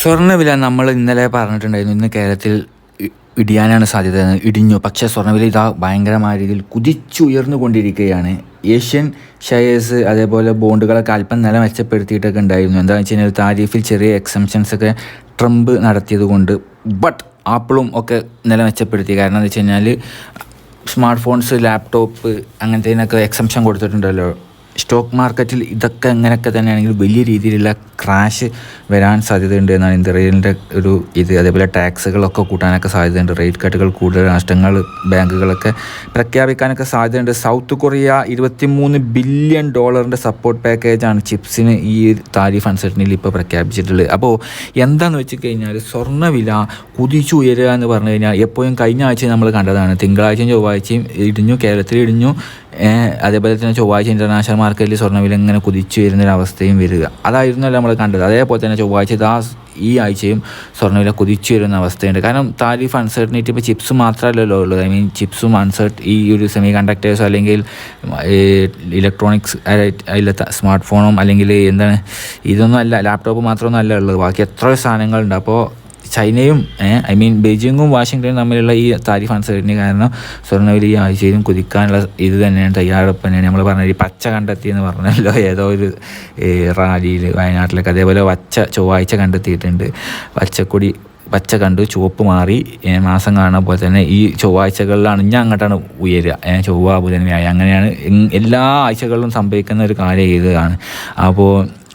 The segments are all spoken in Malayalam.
സ്വർണവില നമ്മൾ ഇന്നലെ പറഞ്ഞിട്ടുണ്ടായിരുന്നു. ഇന്ന് കേരളത്തിൽ ഇടിയാനാണ് സാധ്യത ഇടിഞ്ഞു. പക്ഷേ സ്വർണവില ഇതാ ഭയങ്കരമായ രീതിയിൽ കുതിച്ചുയർന്നുകൊണ്ടിരിക്കുകയാണ്. ഏഷ്യൻ ഷെയർസ് അതേപോലെ ബോണ്ടുകളൊക്കെ അല്പം നില മെച്ചപ്പെടുത്തിയിട്ടൊക്കെ ഉണ്ടായിരുന്നു. എന്താണെന്ന് വെച്ച് കഴിഞ്ഞാൽ താരിഫിൽ ചെറിയ എക്സംഷൻസ് ഒക്കെ ട്രംപ് നടത്തിയത് കൊണ്ട്. ബട്ട് ആപ്പിളും ഒക്കെ നില മെച്ചപ്പെടുത്തി. കാരണം എന്താണെന്ന് വെച്ച് കഴിഞ്ഞാൽ സ്മാർട്ട് ഫോൺസ് ലാപ്ടോപ്പ് അങ്ങനത്തേനൊക്കെ എക്സംഷൻ കൊടുത്തിട്ടുണ്ടല്ലോ. സ്റ്റോക്ക് മാർക്കറ്റിൽ ഇതൊക്കെ ഇങ്ങനെയൊക്കെ തന്നെയാണെങ്കിൽ വലിയ രീതിയിലുള്ള ക്രാഷ് വരാൻ സാധ്യതയുണ്ട് എന്നാണ് ഇന്ത്യയിലെ ഒരു ഇത്. അതേപോലെ ടാക്സുകളൊക്കെ കൂട്ടാനൊക്കെ സാധ്യതയുണ്ട്. റേറ്റ് കട്ടുകൾ കൂടുതൽ നഷ്ടങ്ങൾ ബാങ്കുകളൊക്കെ പ്രഖ്യാപിക്കാനൊക്കെ സാധ്യതയുണ്ട്. സൗത്ത് കൊറിയ ഇരുപത്തിമൂന്ന് ബില്യൺ ഡോളറിന്റെ സപ്പോർട്ട് പാക്കേജാണ് ചിപ്സിന് ഈ താരിഫ് അൺസർട്ടനിൽ ഇപ്പോൾ പ്രഖ്യാപിച്ചിട്ടുള്ളത്. അപ്പോൾ എന്താണെന്ന് വെച്ച് കഴിഞ്ഞാൽ സ്വർണവില കുതിച്ചു ഉയരുക എന്ന് പറഞ്ഞു കഴിഞ്ഞാൽ എപ്പോഴും കഴിഞ്ഞ ആഴ്ച നമ്മൾ കണ്ടതാണ്. തിങ്കളാഴ്ചയും ചൊവ്വാഴ്ചയും ഇടിഞ്ഞു കേരളത്തിൽ ഇടിഞ്ഞു അതേപോലെ തന്നെ ചൊവ്വാഴ്ച ഇന്റർനാഷണൽ മാർക്കറ്റിൽ സ്വർണവില ഇങ്ങനെ കുതിച്ചു വരുന്നൊരവസ്ഥയും വരിക. അതായിരുന്നല്ലോ നമ്മൾ കണ്ടത്. അതേപോലെ തന്നെ ചൊവ്വാഴ്ച ഇതാ ഈ ആഴ്ചയും സ്വർണവില കുതിച്ചു വരുന്ന അവസ്ഥയുണ്ട്. കാരണം താരിഫ് അൺസർട്ടനിറ്റി ഇപ്പോൾ ചിപ്സ് മാത്രമല്ലല്ലോ ഉള്ളത് ഐ മീൻ ചിപ്സും അൺസർട്ട് ഈ ഒരു സെമി കണ്ടക്ടേഴ്സോ അല്ലെങ്കിൽ ഇലക്ട്രോണിക്സ് അതിലെ സ്മാർട്ട് ഫോണും അല്ലെങ്കിൽ എന്താണ് ഇതൊന്നും അല്ല ലാപ്ടോപ്പ് മാത്രമൊന്നും അല്ല ഉള്ളത്. ബാക്കി എത്രയോ സാധനങ്ങളുണ്ട്. അപ്പോൾ ചൈനയും ഐ മീൻ ബെയ്ജിങ്ങും വാഷിങ്ടണും തമ്മിലുള്ള ഈ താരിഫ് അൺസർട്ടനി കാരണം സ്വർണവില ഈ ആഴ്ചയിലും കുതിക്കാനുള്ള ഇത് തന്നെയാണ് തയ്യാറെടുപ്പ് തന്നെയാണ്. നമ്മൾ പറഞ്ഞ ഈ പച്ച കണ്ടെത്തി എന്ന് പറഞ്ഞല്ലോ ഏതോ ഒരു റാലിയിൽ വയനാട്ടിലൊക്കെ. അതേപോലെ വച്ച ചൊവ്വാഴ്ച കണ്ടെത്തിയിട്ടുണ്ട്. പച്ചക്കൊടി പച്ച കണ്ടു ചുവപ്പ് മാറി മാസം കാണുന്ന പോലെ തന്നെ ഈ ചൊവ്വാഴ്ചകളിലാണ് ഞാൻ അങ്ങോട്ടാണ് ഉയരുക. ചൊവ്വ ബുധൻ വ്യാഴം അങ്ങനെയാണ് എല്ലാ ആഴ്ചകളിലും സംഭവിക്കുന്ന ഒരു കാര്യം ഇതാണ്. അപ്പോൾ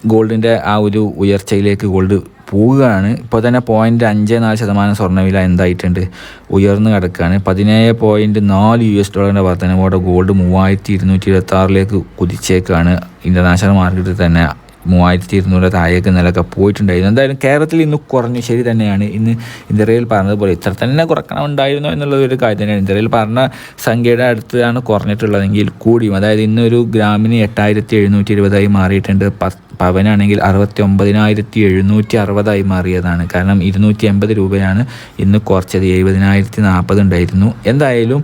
ഗോൾഡിന്റെ ആ ഒരു ഉയർച്ചയിലേക്ക് ഗോൾഡ് പോവുകയാണ്. ഇപ്പോൾ തന്നെ പോയിന്റ് അഞ്ച് നാല് ശതമാനം സ്വർണവില എന്തായിട്ടുണ്ട്? ഉയർന്നു കിടക്കുകയാണ് പതിനേഴ് പോയിന്റ് നാല് യു എസ് ഡോളറിന്റെ വർധനവോടെ ഗോൾഡ് മൂവായിരത്തി ഇരുന്നൂറ്റി ഇരുപത്തി ആറിലേക്ക് കുതിച്ചേക്കാണ് ഇന്റർനാഷണൽ മാർക്കറ്റിൽ തന്നെ മൂവായിരത്തി ഇരുന്നൂറ് താഴേക്ക് നിലയൊക്കെ പോയിട്ടുണ്ടായിരുന്നു. എന്തായാലും കേരളത്തിൽ ഇന്ന് കുറഞ്ഞു. ശരി തന്നെയാണ്. ഇന്ന് ഇന്ത്യയിൽ പറഞ്ഞതുപോലെ ഇത്ര തന്നെ കുറക്കണമുണ്ടായിരുന്നു എന്നുള്ള ഒരു കാര്യം തന്നെയാണ്. ഇന്ത്യയിൽ പറഞ്ഞ സംഖ്യയുടെ അടുത്താണ് കുറഞ്ഞിട്ടുള്ളതെങ്കിൽ കൂടിയും. അതായത് ഇന്നൊരു ഗ്രാമിന് എട്ടായിരത്തി എഴുന്നൂറ്റി ഇരുപതായി മാറിയിട്ടുണ്ട്. പത്ത് പവനാണെങ്കിൽ അറുപത്തി ഒമ്പതിനായിരത്തി എഴുന്നൂറ്റി അറുപതായി മാറിയതാണ്. കാരണം ഇരുന്നൂറ്റി എൺപത് രൂപയാണ് ഇന്ന് കുറച്ചത്. എഴുപതിനായിരത്തി നാൽപ്പത് ഉണ്ടായിരുന്നു. എന്തായാലും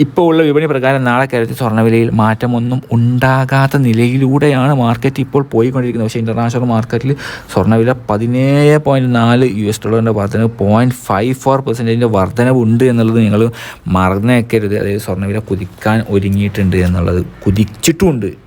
ഇപ്പോൾ ഉള്ള വിപണി പ്രകാരം നാളെ കേരളത്തിൽ സ്വർണവിലയിൽ മാറ്റമൊന്നും ഉണ്ടാകാത്ത നിലയിലൂടെയാണ് മാർക്കറ്റ് ഇപ്പോൾ പോയിക്കൊണ്ടിരിക്കുന്നത്. പക്ഷേ ഇന്റർനാഷണൽ മാർക്കറ്റിൽ സ്വർണവില പതിനേഴ് പോയിന്റ് നാല് യു എസ് ഡോളറിന്റെ വർധനവ് പോയിന്റ് ഫൈവ് ഫോർ പെർസെന്റേജിന്റെ വർധനവ് ഉണ്ട് എന്നുള്ളത് നിങ്ങൾ മറന്നേക്കരുത്. അതായത് സ്വർണവില കുതിക്കാൻ ഒരുങ്ങിയിട്ടുണ്ട് എന്നുള്ളത് കുതിച്ചിട്ടുമുണ്ട്.